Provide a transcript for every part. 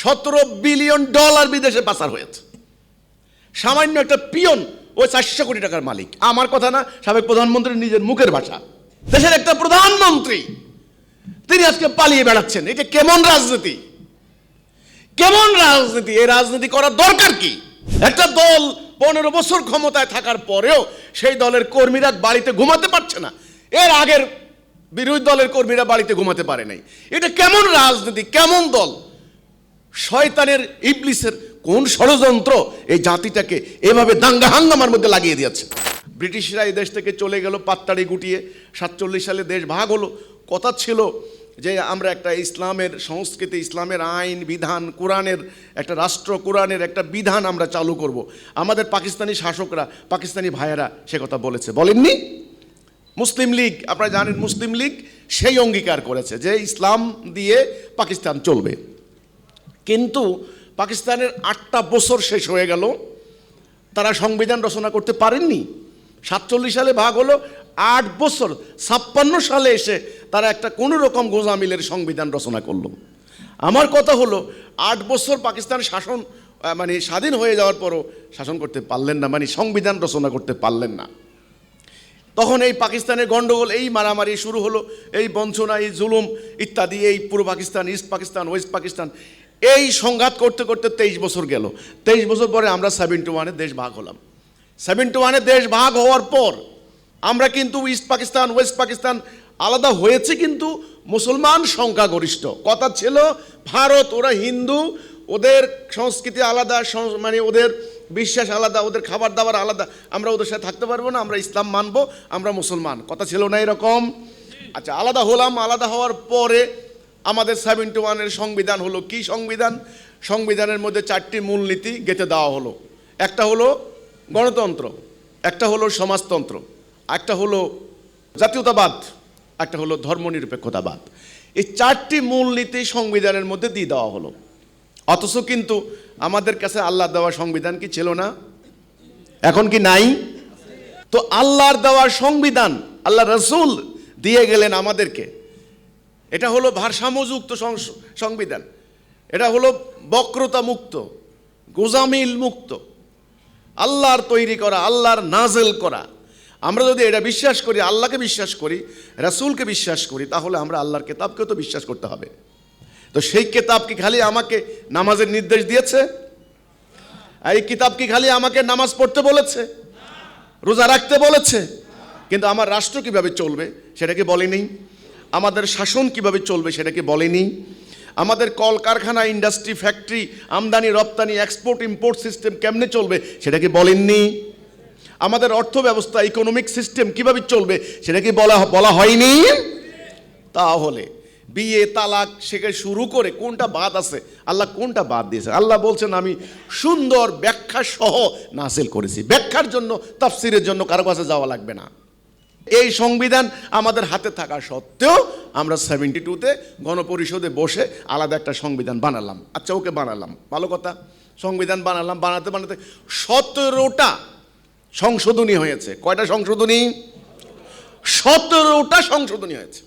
সতেরো billion dollar বিদেশে পাচার হয়েছে। সামান্য একটা পিয়ন ওই চারশো কোটি টাকার মালিক। আমার কথা না, সাবেক প্রধানমন্ত্রী নিজের মুখের ভাষা। দেশের একটা প্রধানমন্ত্রী, তিনি আজকে পালিয়ে বেড়াচ্ছেন। এটা কেমন রাজনীতি? কেমন রাজনীতি? এই রাজনীতি করার দরকার কি? একটা দল পনেরো বছর ক্ষমতায় থাকার পরেও সেই দলের কর্মীরা বাড়িতে ঘুমাতে পারছে না। এর আগের বিরোধী দলের কর্মীরা বাড়িতে ঘুমাতে পারে নাই। এটা কেমন রাজনীতি? কেমন দল? শয়তানের ইবলিসের কোন ষড়যন্ত্র এই জাতিটাকে এভাবে দাঙ্গা হাঙ্গামার মধ্যে লাগিয়ে দিয়েছে? ব্রিটিশরা এই দেশ থেকে চলে গেল পাত্তাড়ি গুটিয়ে। সাতচল্লিশ সালে দেশ ভাগ হলো। কথা ছিল যে আমরা একটা ইসলামের সংস্কৃতি, ইসলামের আইন, বিধান, কোরআনের একটা রাষ্ট্র, কোরআনের একটা বিধান আমরা চালু করব। আমাদের পাকিস্তানি শাসকরা, পাকিস্তানি ভাইয়েরা সে কথা বলেছে। বলেননি? মুসলিম লীগ, আপনারা জানেন মুসলিম লীগ সেই অঙ্গীকার করেছে যে ইসলাম দিয়ে পাকিস্তান চলবে। কিন্তু পাকিস্তানের আটটা বছর শেষ হয়ে গেল, তারা সংবিধান রচনা করতে পারেননি। সাতচল্লিশ সালে ভাগ হলো, আট বছর, ছাপ্পান্ন সালে এসে তারা একটা কোনো রকম গোজামিলের সংবিধান রচনা করল। আমার কথা হলো, আট বছর পাকিস্তান শাসন মানে স্বাধীন হয়ে যাওয়ার পরও শাসন করতে পারলেন না মানে সংবিধান রচনা করতে পারলেন না। তখন এই পাকিস্তানের গন্ডগোল, এই মারামারি শুরু হলো, এই বঞ্চনা, এই জুলুম ইত্যাদি, এই পূর্ব পাকিস্তান, ইস্ট পাকিস্তান, ওয়েস্ট পাকিস্তান এই সংঘাত করতে করতে তেইশ বছর গেল। তেইশ বছর পরে আমরা সেভেন্টি ওয়ানে দেশ ভাগ হলাম। সেভেন্টি ওয়ানে দেশ ভাগ হওয়ার পর আমরা কিন্তু ইস্ট পাকিস্তান ওয়েস্ট পাকিস্তান আলাদা হয়েছে কিন্তু মুসলমান সংখ্যাগরিষ্ঠ। কথা ছিল ভারত, ওরা হিন্দু, ওদের সংস্কৃতি আলাদা মানে ওদের বিশ্বাস আলাদা, ওদের খাবার দাবার আলাদা। আমরা ওদের সাথে থাকতে পারব না, আমরা ইসলাম মানবো, আমরা মুসলমান। কথা ছিল না এরকম? আচ্ছা আলাদা হলাম, আলাদা হওয়ার পরে আমাদের সেভেন্টি ওয়ানের সংবিধান হলো কি সংবিধান? সংবিধানের মধ্যে চারটি মূলনীতি গেঁথে দেওয়া হলো। একটা হলো গণতন্ত্র, একটা হলো সমাজতন্ত্র, একটা হলো জাতীয়তাবাদ, একটা হলো ধর্মনিরপেক্ষতাবাদ। এই চারটি মূলনীতি সংবিধানের মধ্যে দিয়ে দেওয়া হলো। অথচ কিন্তু আমাদের কাছে আল্লাহ দেওয়া সংবিধান কি ছিল না? এখন কি নাই? তো আল্লাহর দেওয়া সংবিধান, আল্লাহ রসুল দিয়ে গেলেন আমাদেরকে। এটা হলো ভারসাম্যযুক্ত সংবিধান। এটা হলো বক্রতা মুক্ত গোজামিল মুক্ত আল্লাহর তৈরি করা, আল্লাহর নাজেল করা। আমরা যদি এটা বিশ্বাস করি, আল্লাহকে বিশ্বাস করি, রাসুলকে বিশ্বাস করি, তাহলে আমরা আল্লাহর কেতাবকেও তো বিশ্বাস করতে হবে। তো সেই কেতাব কি খালি আমাকে নামাজের নির্দেশ দিয়েছে? এই কিতাব কি খালি আমাকে নামাজ পড়তে বলেছে? রোজা রাখতে বলেছে? কিন্তু আমার রাষ্ট্র কীভাবে চলবে, সেটা কি বলেনি? আমাদের শাসন কীভাবে চলবে সেটাকে বলেনি? আমাদের কলকারখানা ইন্ডাস্ট্রি ফ্যাক্টরি আমদানি, রপ্তানি এক্সপোর্ট ইম্পোর্ট সিস্টেম কেমনে চলবে সেটাকে বলেননি? আমাদের অর্থ ব্যবস্থা ইকোনমিক সিস্টেম কীভাবে চলবে সেটাকে বলা বলা হয়নি? তাহলে বিয়ে, তালাক থেকে শুরু করে কোনটা বাদ আছে? আল্লাহ কোনটা বাদ দিয়েছে? আল্লাহ বলছেন, আমি সুন্দর ব্যাখ্যা সহ নাসিল করেছি। ব্যাখ্যার জন্য, তাফসিরের জন্য কারও কাছে যাওয়া লাগবে না। এই সংবিধান আমাদের হাতে থাকা সত্ত্বেও আমরা সেভেন্টি টুতে গণপরিষদে বসে আলাদা একটা সংবিধান বানালাম। আচ্ছা ওকে বানালাম। ভালো কথা। সংবিধান বানালাম, বানাতে বানাতে সতেরোটা সংশোধনী হয়েছে। কয়টা সংশোধনী? সতেরোটা সংশোধনী হয়েছে।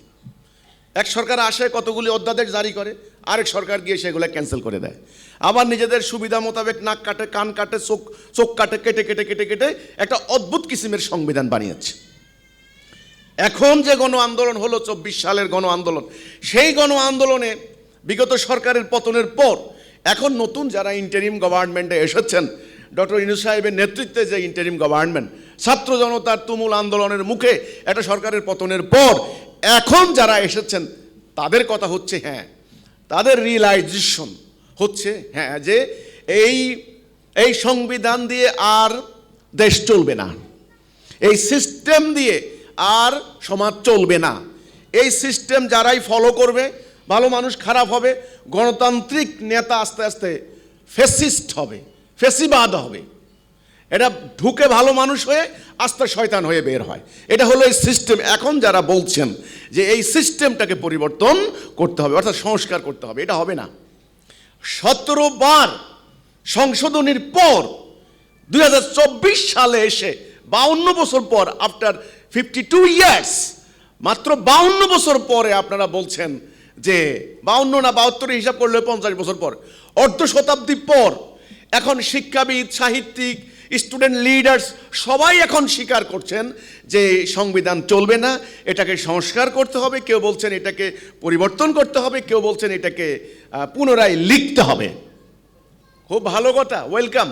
এক সরকার আসে, কতগুলি অধ্যাদেশ জারি করে, আরেক সরকার গিয়ে সেগুলো ক্যান্সেল করে দেয়। আবার নিজেদের সুবিধা মোতাবেক নাক কাটে, কান কাটে, চোখ চোখ কাটে, কেটে কেটে কেটে কেটে একটা অদ্ভুত কিসিমের সংবিধান বানিয়েছে। এখন যে গণ আন্দোলন হলো, চব্বিশ সালের গণ আন্দোলন, সেই গণ আন্দোলনে বিগত সরকারের পতনের পর এখন নতুন যারা ইন্টারিম গভর্নমেন্টে এসেছেন, ডক্টর ইনু সাহেবের নেতৃত্বে যে ইন্টারিম গভর্নমেন্ট ছাত্র জনতার তুমুল আন্দোলনের মুখে একটা সরকারের পতনের পর এখন যারা এসেছেন, তাদের কথা হচ্ছে হ্যাঁ তাদের রিয়েলাইজেশন হচ্ছে হ্যাঁ যে এই এই সংবিধান দিয়ে আর দেশ চলবে না। এই সিস্টেম দিয়ে আর সমাজ চলবে না। এই সিস্টেম যারাই ফলো করবে, ভালো মানুষ খারাপ হবে, গণতান্ত্রিক নেতা আস্তে আস্তে ফেসিস্ট হবে ফেসিবাদ হবে। এটা ঢুকে ভালো মানুষ হয়ে আস্তে শয়তান হয়ে বের হয়। এটা হলো এই সিস্টেম এখন যারা বলছেন যে এই সিস্টেমটাকে পরিবর্তন করতে হবে, অর্থাৎ সংস্কার করতে হবে, এটা হবে না। সতেরো বার সংশোধনীর পর দু হাজার চব্বিশ সালে এসে বাউন্ন বছর পর আফটার ফিফটি টু ইয়ার্স মাত্র বাউন্ন বছর পরে আপনারা বলছেন যে বাউন্ন না বাহাত্তরে হিসাব করলে পঞ্চাশ বছর পর। অর্ধ শতাব্দী পর এখন শিক্ষাবিদ, সাহিত্যিক স্টুডেন্ট লিডার্স সবাই এখন স্বীকার করছেন যে সংবিধান চলবে না, এটাকে সংস্কার করতে হবে, কেউ বলছেন এটাকে পরিবর্তন করতে হবে, কেউ বলছেন এটাকে পুনরায় লিখতে হবে। খুব ভালো কথা ওয়েলকাম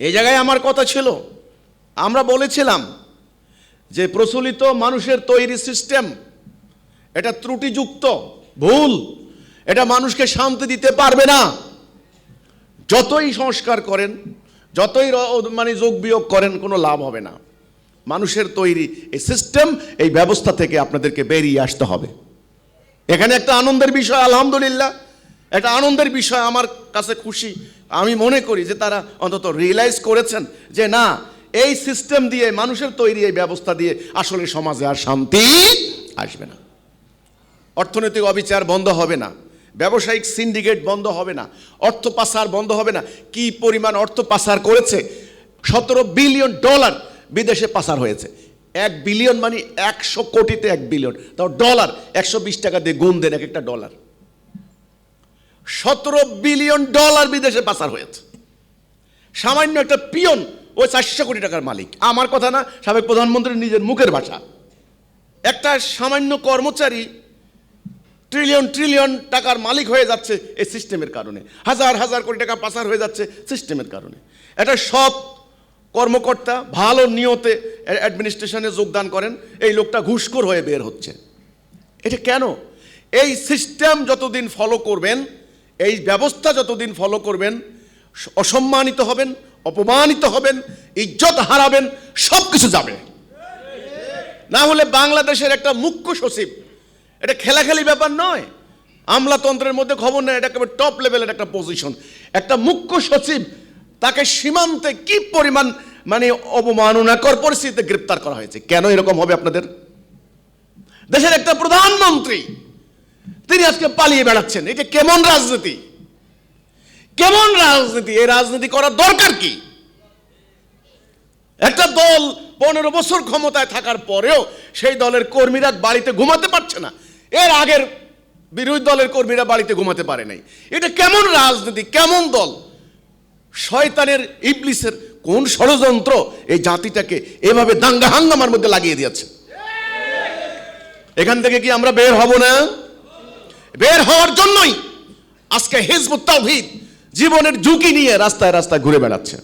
এই জায়গায় আমার কথা ছিল। আমরা বলেছিলাম যে প্রচলিত মানুষের তৈরি সিস্টেম, এটা ত্রুটিযুক্ত, ভুল, এটা মানুষকে শান্তি দিতে পারবে না। যতই সংস্কার করেন, যতই মানে যোগ বিয়োগ করেন, কোনো লাভ হবে না। মানুষের তৈরি এই সিস্টেম, এই ব্যবস্থা থেকে আপনাদেরকে বেরিয়ে আসতে হবে। এখানে একটা আনন্দের বিষয়, আলহামদুলিল্লাহ। একটা আনন্দের বিষয় আমার কাছে খুশি। আমি মনে করি যে তারা অন্তত রিয়েলাইজ করেছেন যে না এই সিস্টেম দিয়ে, মানুষের তৈরি এই ব্যবস্থা দিয়ে আসলে সমাজে আর শান্তি আসবে না। অর্থনৈতিক অবিচার বন্ধ হবে না। ব্যবসায়িক সিন্ডিকেট বন্ধ হবে না। অর্থ পাচার বন্ধ হবে না। কি পরিমাণ অর্থ পাচার করেছে? সতেরো বিলিয়ন ডলার বিদেশে পাচার হয়েছে। এক বিলিয়ন মানে একশো কোটিতে এক বিলিয়ন। তাও ডলার, একশো বিশ টাকা দিয়ে গুণ দেন এক একটা ডলার। সতেরো বিলিয়ন ডলার বিদেশে পাচার হয়েছে। সামান্য একটা পিয়ন ওই চারশো কোটি টাকার মালিক। আমার কথা না, সাবেক প্রধানমন্ত্রীর নিজের মুখের ভাষা। একটা সামান্য কর্মচারী ট্রিলিয়ন ট্রিলিয়ন টাকার মালিক হয়ে যাচ্ছে এই সিস্টেমের কারণে। হাজার হাজার কোটি টাকা পাচার হয়ে যাচ্ছে সিস্টেমের কারণে। একটা সৎ কর্মকর্তা, ভালো নিয়তে অ্যাডমিনিস্ট্রেশনে যোগদান করেন, এই লোকটা ঘুষখোর হয়ে বের হচ্ছে। এটা কেন? এই সিস্টেম যতদিন ফলো করবেন, এই ব্যবস্থা যতদিন ফলো করবেন, অসম্মানিত হবেন অপমানিত হবেন, ইজ্জত হারাবেন সব কিছু যাবে। না হলে বাংলাদেশের একটা মুখ্য সচিব, এটা খেলাখেলি ব্যাপার নয়। আমলাতন্ত্রের মধ্যে খবর নেই এটা একেবারে টপ লেভেলের একটা পজিশন একটা মুখ্য সচিব, তাকে সীমান্তে কি পরিমাণ মানে অবমাননাকর পরিস্থিতিতে গ্রেপ্তার করা হয়েছে? কেন এরকম হবে আপনাদের? দেশের একটা প্রধানমন্ত্রী, তিনি আজকে পালিয়ে বেড়াচ্ছেন। এটা কেমন রাজনীতি? কেমন রাজনীতি? এই রাজনীতি করার দরকার কি? একটা দল পনেরো বছর ক্ষমতায় থাকার পরেও সেই দলের কর্মীরা বাড়িতে ঘুমাতে পারছে না। এর আগের বিরোধী দলের কর্মীরা বাড়িতে ঘুমাতে পারে নাই। এটা কেমন রাজনীতি? কেমন দল? শয়তানের, ইবলিসের কোন ষড়যন্ত্র এই জাতিটাকে এভাবে দাঙ্গা হাঙ্গামার মধ্যে লাগিয়ে দিয়েছে? এখান থেকে কি আমরা বের হব না? বের হওয়ার জন্যই আজকে হিজবুত তাওহীদ জীবনের ঝুঁকি নিয়ে রাস্তায় রাস্তায় ঘুরে বেড়াচ্ছে।